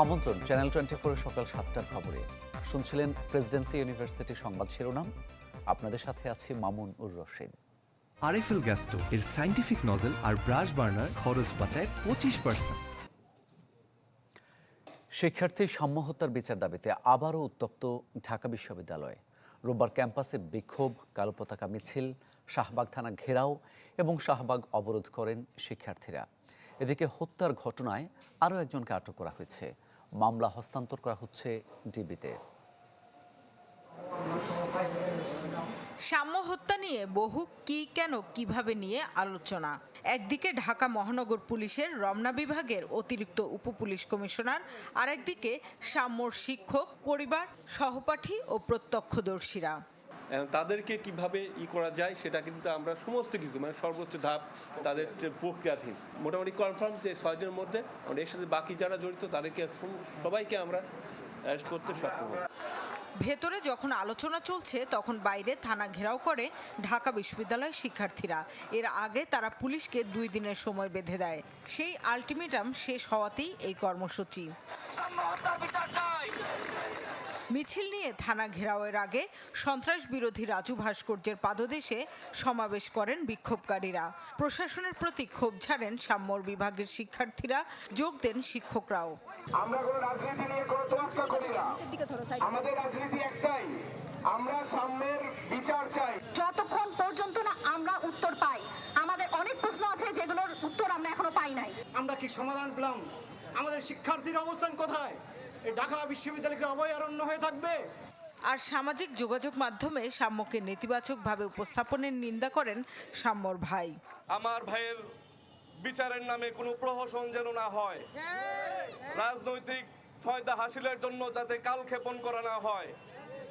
আমন্ত্রণ channel twenty ফোরের সকাল সাতটার খবরে। শুনছিলেন প্রেসিডেন্সি ইউনিভার্সিটি সংবাদ শিরোনাম। আপনাদের সাথে আছে মামুন উর রশিদ। আরএফএল গ্যাস্টো এর সাইন্টিফিক নজল আর ব্রাশ বার্নার খরচ বাঁচায় পঁচিশ পার্সেন্ট। শিক্ষার্থী সাম্য হত্যার বিচার দাবিতে আবারও উত্তপ্ত ঢাকা বিশ্ববিদ্যালয়। রোববার ক্যাম্পাসে বিক্ষোভ কালো পতাকা মিছিল শাহবাগ থানা ঘেরাও এবং শাহবাগ অবরোধ করেন শিক্ষার্থীরা। এদিকে হত্যার ঘটনায় আরও একজনকে আটক করা হয়েছে। মামলা হস্তান্তর করা হচ্ছে ডিবিতে। সাম্য হত্যা নিয়ে বহু কি, কেন, কীভাবে নিয়ে আলোচনা। একদিকে ঢাকা মহানগর পুলিশের রমনা বিভাগের অতিরিক্ত উপপুলিশ কমিশনার, আরেকদিকে সাম্যর শিক্ষক, পরিবার, সহপাঠী ও প্রত্যক্ষদর্শীরা। তাদেরকে কীভাবে ই করা যায় সেটা কিন্তু আমরা সমস্ত কিছু মানে সর্বোচ্চ ধাপ তাদের যে প্রক্রিয়াধীন। মোটামুটি কনফার্ম যে ছয়জনের মধ্যে আমরা এর সাথে বাকি যারা জড়িত তাদেরকে সবাইকে আমরা অ্যারেস্ট করতে সক্ষম হব। ভেতরে যখন আলোচনা চলছে তখন বাইরে থানা ঘেরাও করে ঢাকা বিশ্ববিদ্যালয়ের শিক্ষার্থীরা। এর আগে তারা পুলিশকে দুই দিনের সময় বেঁধে দেয়। সেই আলটিমেটাম শেষ হওয়াতেই এই কর্মসূচি। মিছিল নিয়ে থানা ঘেরাওয়ের আগে সন্ত্রাস বিরোধী রাজু ভাস্কর্যের পাদদেশে সমাবেশ করেন বিক্ষোভকারীরা। প্রশাসনের প্রতি ক্ষোভ ঝাড়েন সাম্যর বিভাগের শিক্ষার্থীরা। যোগ দেন শিক্ষকরাও। আমরা কোনো রাজনীতি নিয়ে কোনো তোয়াক্কা করি না। আমাদের রাজনীতি একটাই। আমরা সাম্যের বিচার চাই। যতক্ষণ পর্যন্ত না আমরা উত্তর পাই আমাদের অনেক প্রশ্ন আছে যেগুলোর উত্তর আমরা এখনও পাই নাই। আমরা কি সমাধান পেলাম? আমাদের শিক্ষার্থীর অবস্থান কোথায়? এই ঢাকা বিশ্ববিদ্যালয়কে অভয়ারণ্য হয়ে থাকবে। আর সামাজিক যোগাযোগ মাধ্যমে সাম্যকে নেতিবাচকভাবে উপস্থাপনের নিন্দা করেন সাম্যর ভাই। আমার ভাইয়ের বিচারের নামে কোনো প্রহসন যেন না হয়। রাজনৈতিক ফয়দা হাসিলের জন্য যাতে কালক্ষেপণ করা না হয়।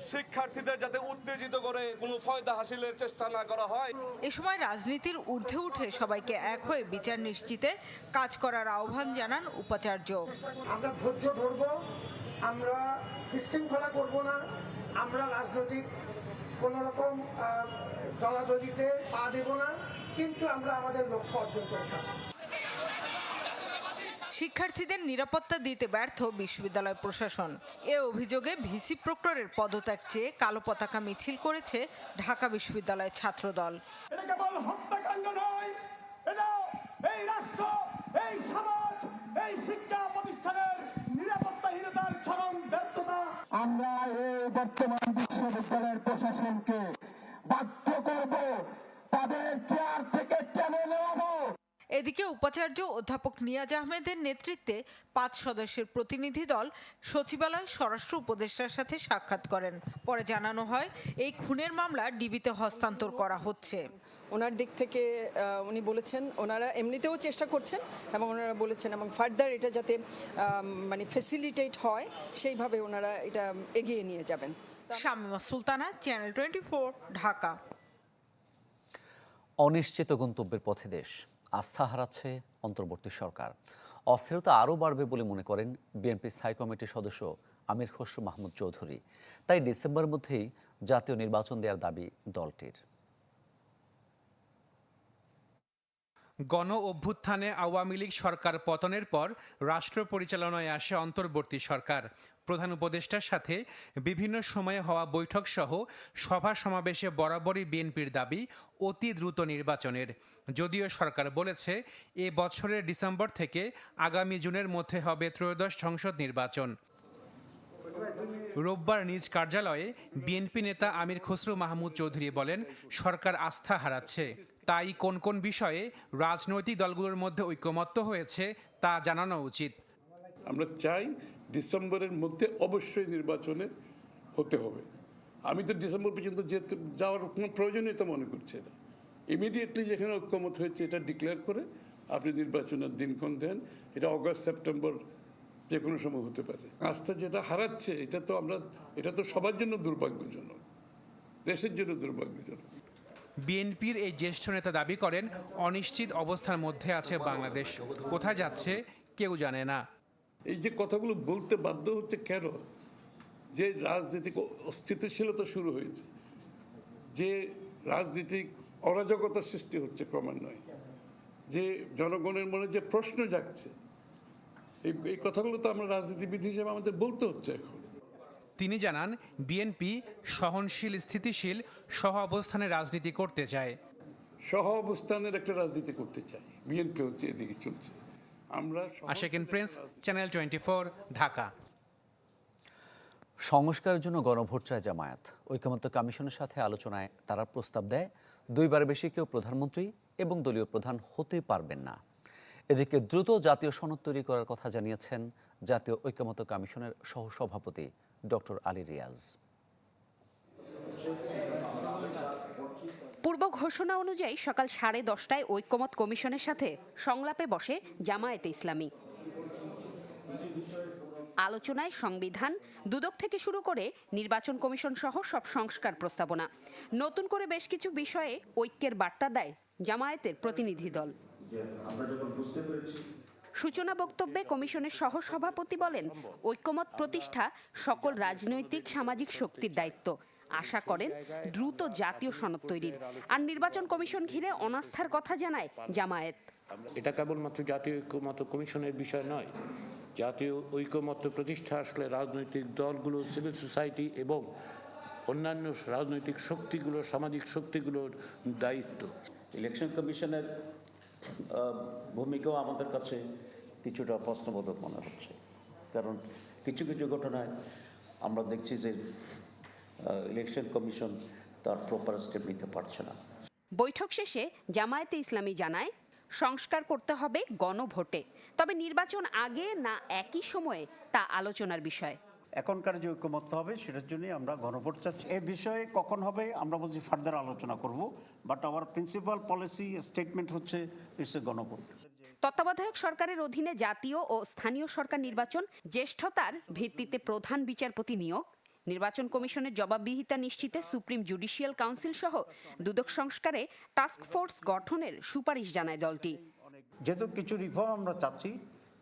শিক্ষার্থীদের যাতে উত্তেজিত করে কোনো ফয়দা হাসিলের চেষ্টা না করা হয় এ সময় রাজনীতির ঊর্ধ্বে উঠে সবাইকে এক হয়ে বিচার নিশ্চিতে কাজ করার আহ্বান জানান উপাচার্য আমরা ধৈর্য ধরবো আমরা বিশৃঙ্খলা করব না আমরা রাজনৈতিক কোন রকম দলাদলিতে পা দেব না কিন্তু আমরা আমাদের লক্ষ্য অর্জন করে। শিক্ষার্থীদের নিরাপত্তা দিতে ব্যর্থ বিশ্ববিদ্যালয় প্রশাসন। এ অভিযোগে ভিসি প্রক্টরের পদত্যাগ চেয়ে কালো পতাকা মিছিল করেছে ঢাকা বিশ্ববিদ্যালয় ছাত্রদল। এটা কেবল হত্যাকাণ্ড নয় এটা এই রাষ্ট্র এই শিক্ষা প্রতিষ্ঠানের নিরাপত্তাহীনতার চরম আমরা এই বর্তমান বিশ্ববিদ্যালয়ের প্রশাসনকে বাধ্য করব তাদের চেয়ার থেকে এদিকে উপাচার্য অধ্যাপক নিয়াজ আহমেদের নেতৃত্বে পাঁচ সদস্যের প্রতিনিধি দল সচিবালয় স্বরাষ্ট্র উপদেষ্টার সাথে সাক্ষাৎ করেন। পরে জানানো হয় এই খুনের মামলা ডিবিতে হস্তান্তর করা হচ্ছে। ওনার দিক থেকে উনি বলেছেন ওনারা এমনিতেও চেষ্টা করছেন এবং ওনারা বলেছেন এবং ফার্দার এটা যাতে মানে ফেসিলিটেট হয় সেইভাবে ওনারা এটা এগিয়ে নিয়ে যাবেন। Shamima Sultana channel twenty Dhaka. অনিশ্চিত গন্তব্যের পথে দেশ। আস্থা হারাচ্ছে অন্তর্বর্তী সরকার। অস্থিরতা আরও বাড়বে বলে মনে করেন বিএনপি স্থায়ী কমিটির সদস্য আমির খসরু মাহমুদ চৌধুরী। তাই ডিসেম্বর মধ্যেই জাতীয় নির্বাচন দেওয়ার দাবি দলটির। গণ অভ্যুত্থানে আওয়ামী লীগ সরকার পতনের পর রাষ্ট্র পরিচালনায় আসে অন্তর্বর্তী সরকার। প্রধান উপদেষ্টার সাথে বিভিন্ন সময়ে হওয়া বৈঠক সহ সভা সমাবেশে বরাবরই বিএনপির দাবি অতি দ্রুত নির্বাচনের। যদিও সরকার বলেছে, এ বছরের ডিসেম্বর থেকে আগামী জুনের মধ্যে হবে ত্রয়োদশ সংসদ নির্বাচন। রোববার নিজ কার্যালয়ে বিএনপি নেতা আমির খসরু মাহমুদ চৌধুরী বলেন, সরকার আস্থা হারাচ্ছে। তাই কোন কোন বিষয়ে রাজনৈতিক দলগুলোর মধ্যে ঐক্যমত্য হয়েছে তা জানানো উচিত। আমরা চাই ডিসেম্বরের মধ্যে অবশ্যই নির্বাচনে হতে হবে। আমি তো ডিসেম্বর পর্যন্ত যেতে যাওয়ার কোনো প্রয়োজনীয়তা মনে করছি না। ইমিডিয়েটলি যেখানে ঐক্যমত হয়েছে এটা ডিক্লেয়ার করে আপনি নির্বাচনের দিনক্ষণ দেন। এটা অগাস্ট সেপ্টেম্বর যে কোনো সময় হতে পারে। আস্থা যেটা হারাচ্ছে এটা তো আমরা এটা তো সবার জন্য দুর্ভাগ্যজনক। দেশের জন্য দুর্ভাগ্যজনক। বিএনপির এই জ্যেষ্ঠ নেতা দাবি করেন অনিশ্চিত অবস্থার মধ্যে আছে বাংলাদেশ। কোথায় যাচ্ছে কেউ জানে না। এই যে কথাগুলো বলতে বাধ্য হচ্ছে কেন? যে রাজনৈতিক অস্থিতিশীলতা শুরু হয়েছে যে রাজনৈতিক অরাজকতার সৃষ্টি হচ্ছে ক্রমান্বয়ে যে জনগণের মনে যে প্রশ্ন জাগছে এই এই কথাগুলো তো আমরা রাজনীতিবিদ হিসেবে আমাদের বলতে হচ্ছে এখন। তিনি জানান বিএনপি সহনশীল স্থিতিশীল সহ অবস্থানে রাজনীতি করতে চায়। সহ অবস্থানের একটা রাজনীতি করতে চাই। বিএনপি হচ্ছে এদিকে চলছে। আমরা Ashekin Prince channel twenty Dhaka. সংস্কারের জন্য গণভোট চায় জামায়াত। ঐকমত্য কমিশনের সাথে আলোচনায় তারা প্রস্তাব দেয় দুইবার বেশি কেউ প্রধানমন্ত্রী এবং দলীয় প্রধান হতে পারবেন না। এদিকে দ্রুত জাতীয় সনদ তৈরি করার কথা জানিয়েছেন জাতীয় ঐকমত্য কমিশনের সহসভাপতি ডক্টর আলী রিয়াজ। পূর্ব ঘোষণা অনুযায়ী সকাল সাড়ে দশটায় ঐক্যমত কমিশনের সাথে সংলাপে বসে জামায়াতে ইসলামী। আলোচনায় সংবিধান, দুদক থেকে শুরু করে নির্বাচন কমিশন সহ সব সংস্কার প্রস্তাবনা। নতুন করে বেশ কিছু বিষয়ে ঐক্যের বার্তা দেয় জামায়াতের প্রতিনিধি দল। সূচনা বক্তব্যে কমিশনের সহ সভাপতি বলেন ঐক্যমত প্রতিষ্ঠা সকল রাজনৈতিক সামাজিক শক্তির দায়িত্ব। আশা করেন দ্রুত জাতীয় সনদ তৈরির। আর নির্বাচন কমিশন ঘিরে অনাস্থার কথা জানায় জামায়াত। এটা কেবলমাত্র জাতীয় ঐক্যমত কমিশনের বিষয় নয়। জাতীয় ঐক্যমত্য প্রতিষ্ঠা আসলে রাজনৈতিক দলগুলো সিভিল সোসাইটি এবং অন্যান্য রাজনৈতিক শক্তিগুলো সামাজিক শক্তিগুলোর দায়িত্ব। ইলেকশন কমিশনের ভূমিকাও আমাদের কাছে কিছুটা প্রশ্নবোধক মনে হচ্ছে। কারণ কিছু কিছু ঘটনায় আমরা দেখছি যে ইলেকশন কমিশন তার প্রপার স্টেপ নিতে পারছে না। বৈঠক শেষে জামায়াতে ইসলামী জানায়, সংস্কার করতে হবে গণভোটে। তবে নির্বাচন আগে না একই সময়ে তা আলোচনার বিষয়। এখনকার যে ঐক্যমত্য হবে সেটার জন্য আমরা গণভোট চাচ্ছি। এ বিষয়ে কখন হবে আমরা বলছি ফার্দার আলোচনা করব but our principal policy statement হচ্ছে ইটস এ গণভোট। তত্ত্বাবধায়ক সরকারের অধীনে জাতীয় ও স্থানীয় সরকার নির্বাচন জ্যেষ্ঠতার ভিত্তিতে প্রধান বিচারপতি নিয়োগ নির্বাচন কমিশনের জবাবদিহিতা নিশ্চিতে সুপ্রিম জুডিশিয়াল কাউন্সিল সহ দুদক সংস্কারে টাস্ক ফোর্স গঠনের সুপারিশ জানায় দলটি। যেহেতু কিছু রিফর্ম আমরা চাচ্ছি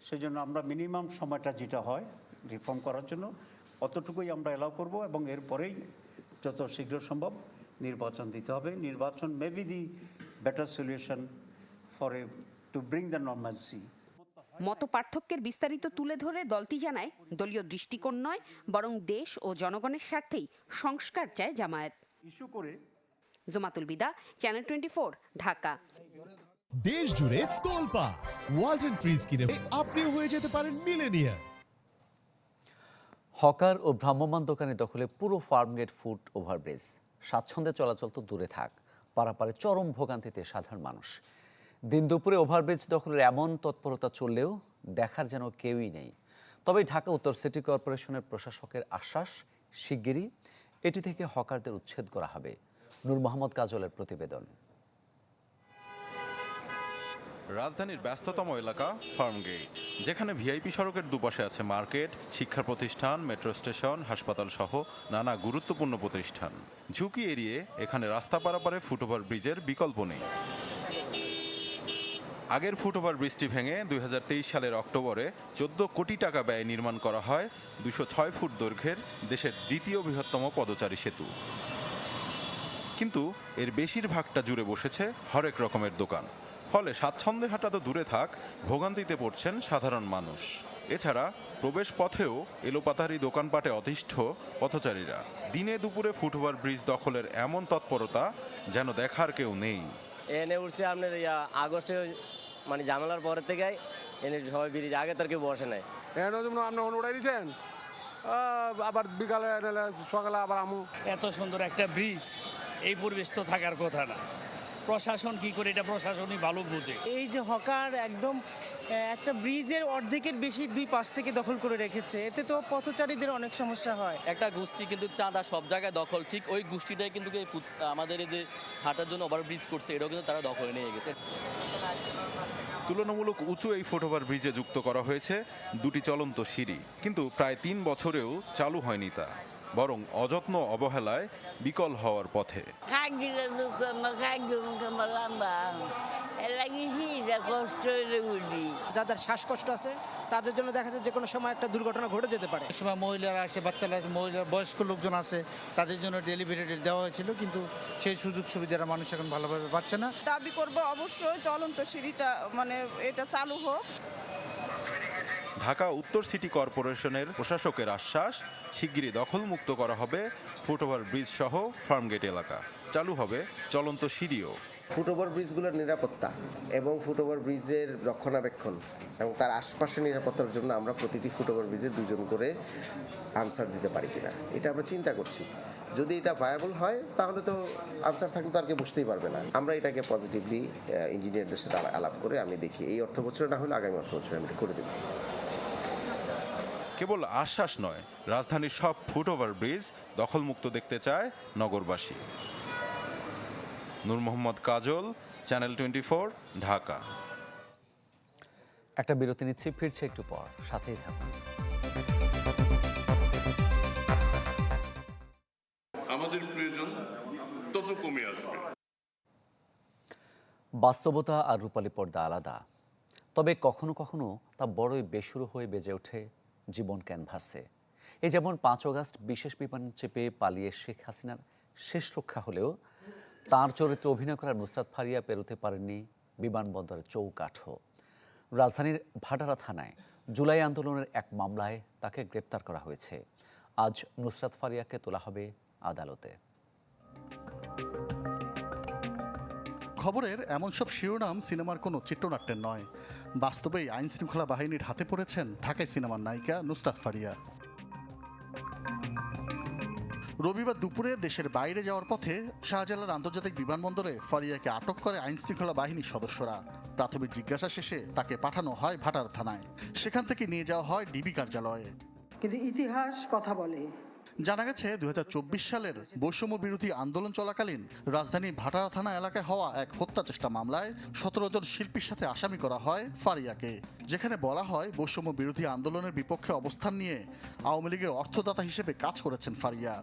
সেই জন্য আমরা মিনিমাম সময়টা যেটা হয় রিফর্ম করার জন্য অতটুকুই আমরা এলাও করব এবং এরপরেই যত শীঘ্র সম্ভব নির্বাচন দিতে হবে। নির্বাচন maybe the better solution for a to bring the normalcy মত পার্থক্যের বিস্তারিত তুলে ধরে দলটি জানায় দলীয় দৃষ্টিকোণ নয় বরং দেশ ও জনগণের স্বার্থেই সংস্কার চায় জামায়াত। ইস্যু করে জোমাতুল বিদা চ্যানেল টোয়েন্টি ঢাকা। দেশ জুড়ে তোলপা ওয়ালটন ফ্রিজ কিনে আপনিও হয়ে যেতে পারেন মিলেনিয়ার হকার ও ভ্রাম্যমান দোকানে দখলে পুরো ফার্মগেট ফুট ওভারব্রিজ। স্বাচ্ছন্দ্যে চলাচল তো দূরে থাক, পারাপারে চরম ভোগান্তিতে সাধারণ মানুষ। দিন দুপুরে ওভারব্রিজ দখলের এমন তৎপরতা চললেও দেখার যেন কেউই নেই। তবে ঢাকা উত্তর সিটি কর্পোরেশনের প্রশাসকের আশ্বাস, শিগগিরই এটি থেকে হকারদের উচ্ছেদ করা হবে। নূর মোহাম্মদ কাজলের প্রতিবেদন। রাজধানীর ব্যস্ততম এলাকা ফার্মগেট, যেখানে ভিআইপি সড়কের দুপাশে আছে মার্কেট, শিক্ষা প্রতিষ্ঠান, মেট্রো স্টেশন, হাসপাতাল সহ নানা গুরুত্বপূর্ণ প্রতিষ্ঠান। ঝুঁকি এড়িয়ে এখানে রাস্তা পারাপারে ফুটওভার ব্রিজের বিকল্প নেই। আগের ফুটওভার ব্রিজটি ভেঙে দুই হাজার তেইশ সালের অক্টোবরে চোদ্দ কোটি টাকা ব্যয়ে নির্মাণ করা হয় দুশো ছয় ফুট দৈর্ঘ্যের দেশের দ্বিতীয় বৃহত্তম পদচারী সেতু। কিন্তু এর বেশিরভাগটা জুড়ে বসেছে হরেক রকমের দোকান। ফলে স্বাচ্ছন্দ্যে হাঁটা তো দূরে থাক ভোগান্তিতে পড়ছেন সাধারণ মানুষ। এছাড়া প্রবেশ পথেও এলোপাতারি দোকানপাটে অতিষ্ঠ পথচারীরা। দিনে দুপুরে ফুটওভার ব্রিজ দখলের এমন তৎপরতা যেন দেখার কেউ নেই। এনে উঠছে আপনার ইয়া আগস্টে মানে ঝামেলার পরের থেকে এনে সবাই ব্রিজ আগে তোর কেউ বসে নাই। এর জন্য আপনি উঠাই দিয়েছেন আবার বিকালে সকালে আবার আমু। এত সুন্দর একটা ব্রিজ এই পরিবেশ তো থাকার কথা না। প্রশাসন কি করে এটা প্রশাসনই ভালো বুঝে। এই যে হকার একদম একটা ব্রিজের অর্ধেকের বেশি দুই পাশ থেকে দখল করে রেখেছে এতে তো পথচারীদের অনেক সমস্যা হয়। একটা গোষ্ঠী কিন্তু চাঁদা সব জায়গায় দখল ঠিক ওই গোষ্ঠীটাই কিন্তু আমাদের এই যে হাঁটার জন্য ওভারব্রিজ করছে এটাও কিন্তু তারা দখলে নিয়ে গেছে। তুলনামূলক উঁচু এই ফুটওভার ব্রিজে যুক্ত করা হয়েছে দুটি চলন্ত সিঁড়ি কিন্তু প্রায় তিন বছরেও চালু হয়নি তা। বরং অযত্ন অবহেলায় বিকল হওয়ার পথে। যাদের শ্বাসকষ্ট আছে তাদের জন্য দেখা যায় যে কোনো সময় একটা দুর্ঘটনা ঘটে যেতে পারে। সময় মহিলারা আসে বাচ্চারা আছে মহিলা বয়স্ক লোকজন আছে তাদের জন্য ডেলিভারি দেওয়া হয়েছিল কিন্তু সেই সুযোগ সুবিধাটা মানুষ এখন ভালোভাবে পাচ্ছে না। দাবি করব অবশ্যই চলন্ত সিঁড়িটা মানে এটা চালু হোক। ঢাকা উত্তর সিটি কর্পোরেশনের প্রশাসকের আশ্বাস, শিগগিরই দখলমুক্ত করা হবে ফুটওভার ব্রিজ সহ ফার্মগেট এলাকা। চালু হবে চলন্ত সিঁড়িও। ফুটওভার ব্রিজগুলোর নিরাপত্তা এবং ফুটওভার ব্রিজের রক্ষণাবেক্ষণ এবং তার আশপাশের নিরাপত্তার জন্য আমরা প্রতিটি ফুটওভার ব্রিজে দুজন করে আনসার দিতে পারি কিনা, এটা আমরা চিন্তা করছি। যদি এটা ভায়াবল হয়, তাহলে তো আনসার থাকলে তো আর বুঝতেই পারবে না। আমরা এটাকে পজিটিভলি ইঞ্জিনিয়ারদের সাথে আলাপ করে আমি দেখি। এই অর্থ বছরে না হলে আগামী অর্থ বছরে আমি করে দেবো। কেবল আশ্বাস নয় রাজধানীর সব ফুটওভার ব্রিজ দখলমুক্ত দেখতে চায় নগরবাসী। Nur Mohammad Kajol channel twenty Dhaka. একটা বিরতি নিচ্ছি ফিরছে একটু পর। সাথেই থাকুন। আমাদের প্রয়োজন তত কমে আসবে। বাস্তবতা আর রূপালী পর্দা আলাদা। তবে কখনো কখনো তা বড়ই বেসুরো হয়ে বেজে ওঠে জীবন ক্যানভাসে। এ যেমন পাঁচ অগাস্ট বিশেষ বিমান চেপে পালিয়ে শেখ হাসিনার শেষ রক্ষা হলেও তার চরিত্রে অভিনয় করা নুসরাত ফারিয়া পেরোতে পারেননি বিমানবন্দরের চৌকাঠও রাজধানীর ভাটারা থানায় জুলাই আন্দোলনের এক মামলায় তাকে গ্রেপ্তার করা হয়েছে। আজ নুসরাত ফারিয়াকে তোলা হবে আদালতে। খবরের এমন সব শিরোনাম সিনেমার কোনো চিত্রনাট্যের নয়। বাস্তবেই আইন শৃঙ্খলা বাহিনীর হাতে পড়েছেন ঢাকায় সিনেমার নায়িকা নুসরাত ফারিয়া। রবিবার দুপুরে দেশের বাইরে যাওয়ার পথে শাহজালাল আন্তর্জাতিক বিমানবন্দরে ফারিয়াকে আটক করে আইন শৃঙ্খলা বাহিনীর সদস্যরা। প্রাথমিক জিজ্ঞাসা শেষে তাকে পাঠানো হয় ভাটার থানায়। সেখান থেকে নিয়ে যাওয়া হয় ডিবি কার্যালয়ে। কিন্তু ইতিহাস কথা বলে। জানা গেছে দু হাজার চব্বিশ সালের বৈষম্য বিরোধী আন্দোলন চলাকালীন রাজধানীর ভাটারা থানা এলাকায় হওয়া এক হত্যা চেষ্টা মামলায় সতেরো জন শিল্পীর সাথে আসামি করা হয় ফারিয়াকে, যেখানে বলা হয় বৈষম্য বিরোধী আন্দোলনের বিপক্ষে অবস্থান নিয়ে আওয়ামী লীগের অর্থদাতা হিসেবে কাজ করেছেন ফারিয়া।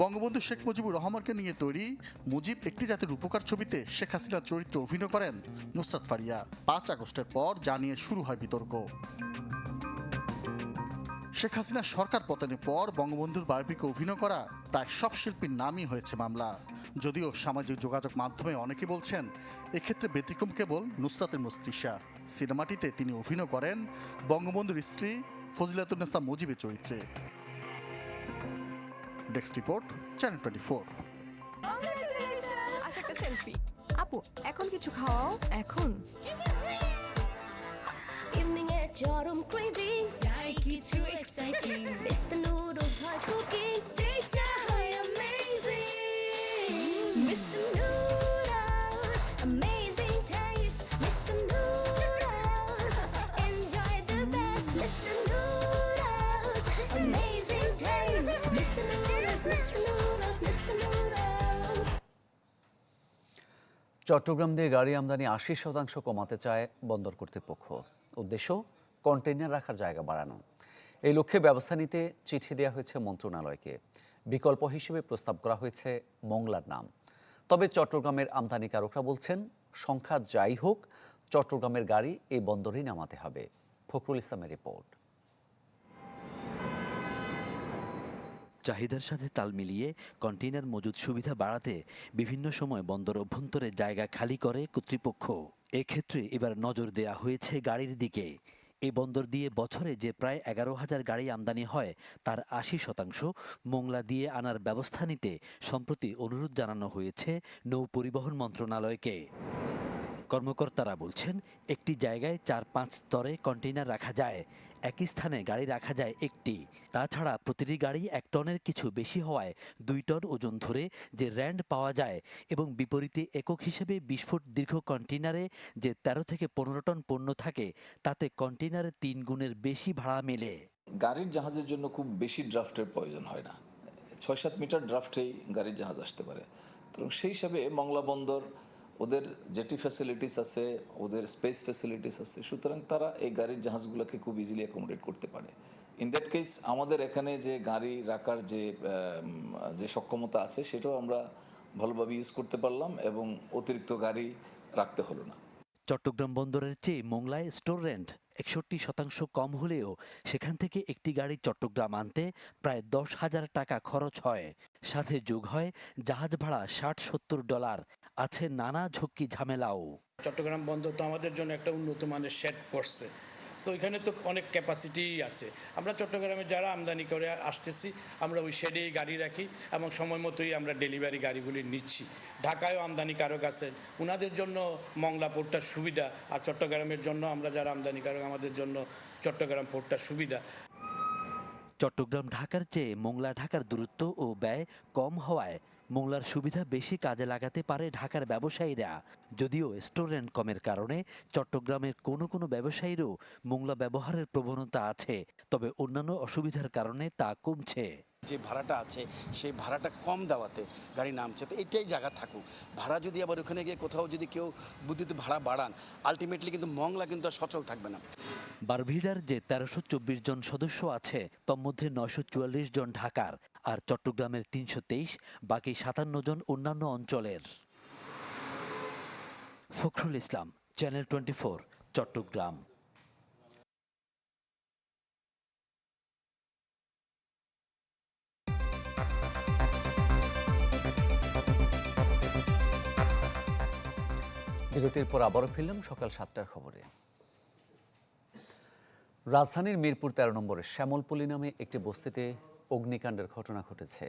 বঙ্গবন্ধু শেখ মুজিবুর রহমানকে নিয়ে তৈরি মুজিব একটি জাতির উপকার ছবিতে শেখ হাসিনার চরিত্রে অভিনয় করেন নুসরাত ফারিয়া। পাঁচ আগস্টের পর জানিয়ে শুরু হয় বিতর্ক। শেখ হাসিনার সরকার পতনের পর বঙ্গবন্ধুর বায়োপিকে অভিনয় করা প্রায় সব শিল্পীর নামই হয়েছে মামলা। যদিও সামাজিক যোগাযোগ মাধ্যমে অনেকে বলছেন এক্ষেত্রে ব্যতিক্রম কেবল নুসরাতের মুস্তিশা সিনেমাটিতে তিনি অভিনয় করেন বঙ্গবন্ধুর স্ত্রী ফজিলাতুন্নেসা মুজিবের চরিত্রে। Desk report channel twenty four. Selfie. আপু এখন কিছু খাওয়াও এখন? ইভিনিং এ চরম ক্রেভিং চাই কিছু এক্সাইটিং মিস্টার নুডলস হয় কুকিং টেস্ট হয় amazing mister noodles amazing taste mister noodles enjoy the best mister noodles amazing taste mister noodles mister noodles mister noodles Chittagong দিয়ে গাড়ি আমদানি আশি শতাংশ কমাতে চায় বন্দর কর্তৃপক্ষ। উদ্দেশ্য? কন্টেইনার রাখার জায়গা বাড়ানো। এই লক্ষ্যে ব্যবস্থা নিতে চিঠি দেওয়া হয়েছে মন্ত্রণালয়কে। বিকল্প হিসেবে প্রস্তাব করা হয়েছে মংলার নাম। তবে চট্টগ্রামের আমদানিকারকরা বলছেন, সংখ্যা যাই হোক, চট্টগ্রামের গাড়ি এই বন্দরেই নামাতে হবে। ফখরুল ইসলামের রিপোর্ট। চাহিদার সাথে তাল মিলিয়ে কন্টেইনার মজুদ সুবিধা বাড়াতে বিভিন্ন সময় বন্দর অভ্যন্তরে জায়গা খালি করে কর্তৃপক্ষ। এক্ষেত্রে এবার নজর দেয়া হয়েছে গাড়ির দিকে। এই বন্দর দিয়ে বছরে যে প্রায় এগারো হাজার গাড়ি আমদানি হয়, তার আশি শতাংশ মোংলা দিয়ে আনার ব্যবস্থা নিতে সম্প্রতি অনুরোধ জানানো হয়েছে নৌ পরিবহন মন্ত্রণালয়কে। কর্মকর্তারা বলছেন, একটি জায়গায় চার পাঁচ স্তরে কন্টেইনার রাখা যায়। একই স্থানে গাড়ি রাখা যায় একটি। তাছাড়া প্রতিটি গাড়ি এক টনের কিছু বেশি হওয়ায় দুই টন ওজন ধরে যে র্যান্ড পাওয়া যায় এবং বিপরীতে একক হিসেবে বিশ ফুট দীর্ঘ কন্টেইনারে যে তেরো থেকে পনেরো টন পণ্য থাকে, তাতে কন্টেনারে তিন গুণের বেশি ভাড়া মেলে। গাড়ির জাহাজের জন্য খুব বেশি ড্রাফটের প্রয়োজন হয় না। ছয় সাত মিটার ড্রাফটেই গাড়ির জাহাজ আসতে পারে। তো সেই হিসাবে মংলা বন্দর ওদের জেটি ফ্যাসিলিটিস আছে, ওদের স্পেস ফ্যাসিলিটিস আছে, সুতরাং তারা এই গাড়ির জাহাজগুলোকে খুব ইজিলি অ্যাকোমোডেট করতে পারে। ইন দ্যাট কেস আমাদের এখানে যে গাড়ি রাখার যে যে সক্ষমতা আছে, সেটাও আমরা ভালোভাবে ইউজ করতে পারলাম এবং অতিরিক্ত গাড়ি রাখতে হলো না। চট্টগ্রাম বন্দরের চেয়ে মোংলায় স্টোর রেন্ট একষট্টি শতাংশ কম হলেও সেখান থেকে একটি গাড়ি চট্টগ্রাম আনতে প্রায় দশ হাজার টাকা খরচ হয়। সাথে যোগ হয় জাহাজ ভাড়া ষাট সত্তর ডলার। আছে নানা ঝক্কি ঝামেলাও। চট্টগ্রাম বন্দর তো আমাদের জন্য একটা উন্নত মানের শেড পড়ছে তো এখানে তো অনেক ক্যাপাসিটি আছে। আমরা চট্টগ্রামে যারা আমদানি করে আসতেছি আমরা ওই শেডেই গাড়ি রাখি এবং সময় মতোই আমরা ডেলিভারি গাড়িগুলি নিচ্ছি। ঢাকায়ও আমদানিকারক আছেন ওনাদের জন্য মংলা পোর্টটার সুবিধা আর চট্টগ্রামের জন্য আমরা যারা আমদানিকারক আমাদের জন্য চট্টগ্রাম পোর্টটার সুবিধা। চট্টগ্রাম ঢাকার চেয়ে মোংলা ঢাকার দূরত্ব ও ব্যয় কম হওয়ায় মোংলার সুবিধা বেশি কাজে লাগাতে পারে ঢাকার ব্যবসায়ীরা। যদিও স্টোরেন্ট কমের কারণে চট্টগ্রামের কোনো কোনো ব্যবসায়ীরও মোংলা ব্যবহারের প্রবণতা আছে তবে অন্যান্য অসুবিধার কারণে তা কমছে। যে ভাড়াটা আছে সেই ভাড়াটা কম দেওয়াতে গাড়ি নামছে তো এটাই জায়গা থাকুক। ভাড়া যদি আবার ওখানে গিয়ে কোথাও যদি কেউ বুদ্ধিতে ভাড়া বাড়ান আলটিমেটলি কিন্তু মংলা কিন্তু আর সচল থাকবে না। বারভিডার যে তেরোশো চব্বিশ জন সদস্য আছে তন্মধ্যে নয়শো চুয়াল্লিশ জন ঢাকার। আর চট্টগ্রামের তিনশো তেইশ, বাকি সাতান্ন জন অন্যান্য অঞ্চলের। Fakhrul Islam channel twenty Chittagong. বিরতির পর আবারও ফিরলাম সকাল সাতটার খবরে। রাজধানীর মিরপুর তেরো নম্বরে শ্যামলপল্লী নামে একটি বস্তিতে অগ্নিকাণ্ডের ঘটনা ঘটেছে।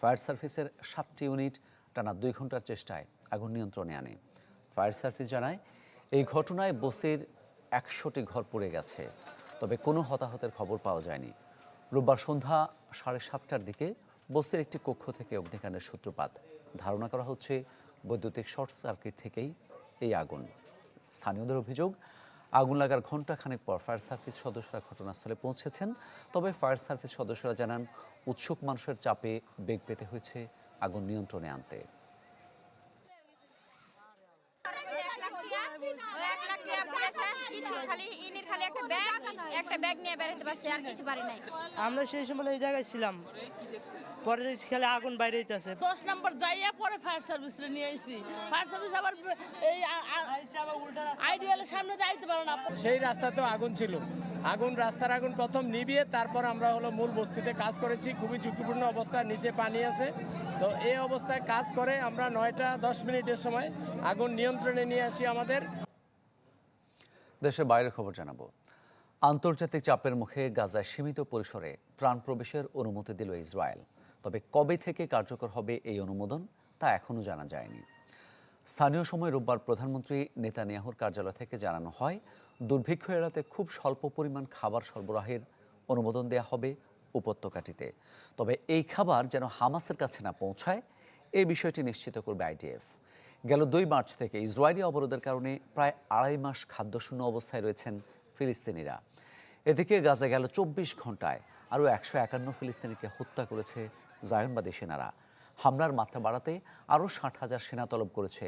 ফায়ার সার্ভিসের সাতটি ইউনিট টানা দুই ঘণ্টার চেষ্টায় আগুন নিয়ন্ত্রণে আনে। ফায়ার সার্ভিস জানায়, এই ঘটনায় বস্তির একশোটি ঘর পড়ে গেছে, তবে কোনো হতাহতের খবর পাওয়া যায়নি। রোববার সন্ধ্যা সাড়ে সাতটার দিকে বস্তির একটি কক্ষ থেকে অগ্নিকাণ্ডের সূত্রপাত। ধারণা করা হচ্ছে, বৈদ্যুতিক শর্ট সার্কিট থেকেই এই আগুন। স্থানীয়দের অভিযোগ আগুন লাগার ঘণ্টা খানেক পর ফায়ার সার্ভিস সদস্যরা ঘটনাস্থলে পৌঁছেছেন। তবে ফায়ার সার্ভিস সদস্যরা জানান, উৎসুক মানুষের চাপে বেগ পেতে হয়েছে আগুন নিয়ন্ত্রণে আনতে। একটা ব্যাগ নিয়ে বেরোতে পারছি আর কিছু পারি নাই। আমরা সেই সময় এই জায়গায় ছিলাম। পরে খালি আগুন বাইরে আছে। দশ নম্বর যাইয়া পরে ফায়ার সার্ভিস নিয়ে আইছি। ফায়ার সার্ভিস আবার এই আইডিয়ালের সামনে পারে না। সেই রাস্তাতেও আগুন ছিল। আগুন রাস্তার আগুন প্রথম নিবিয়ে তারপর আমরা হলো মূল বস্তিতে কাজ করেছি। খুবই ঝুঁকিপূর্ণ অবস্থা নিচে পানি আছে। তো এই অবস্থায় কাজ করে আমরা নয়টা দশ মিনিটের সময় আগুন নিয়ন্ত্রণে নিয়ে আসি আমাদের। দেশের বাইরের খবর জানাব। আন্তর্জাতিক চাপের মুখে গাজায় সীমিত পরিসরে ত্রাণ প্রবেশের অনুমতি দিল ইসরায়েল। তবে কবে থেকে কার্যকর হবে এই অনুমোদন তা এখনও জানা যায়নি। স্থানীয় সময় রোববার প্রধানমন্ত্রী নেতানিয়াহুর কার্যালয় থেকে জানানো হয়, দুর্ভিক্ষ এড়াতে খুব স্বল্প পরিমাণ খাবার সরবরাহের অনুমোদন দেয়া হবে উপত্যকাটিতে। তবে এই খাবার যেন হামাসের কাছে না পৌঁছায়, এই বিষয়টি নিশ্চিত করবে আইডিএফ। গেল দুই মার্চ থেকে ইসরায়েলি অবরোধের কারণে প্রায় আড়াই মাস খাদ্যশূন্য অবস্থায় রয়েছেন ফিলিস্তিনিরা। এদিকে গাজা গেল চব্বিশ ঘন্টায় আরও একশো একান্ন ফিলিস্তিনিকে হত্যা করেছে জায়নবাদী সেনারা। হামলার মাত্রা বাড়াতে আরও ষাট হাজার সেনা তলব করেছে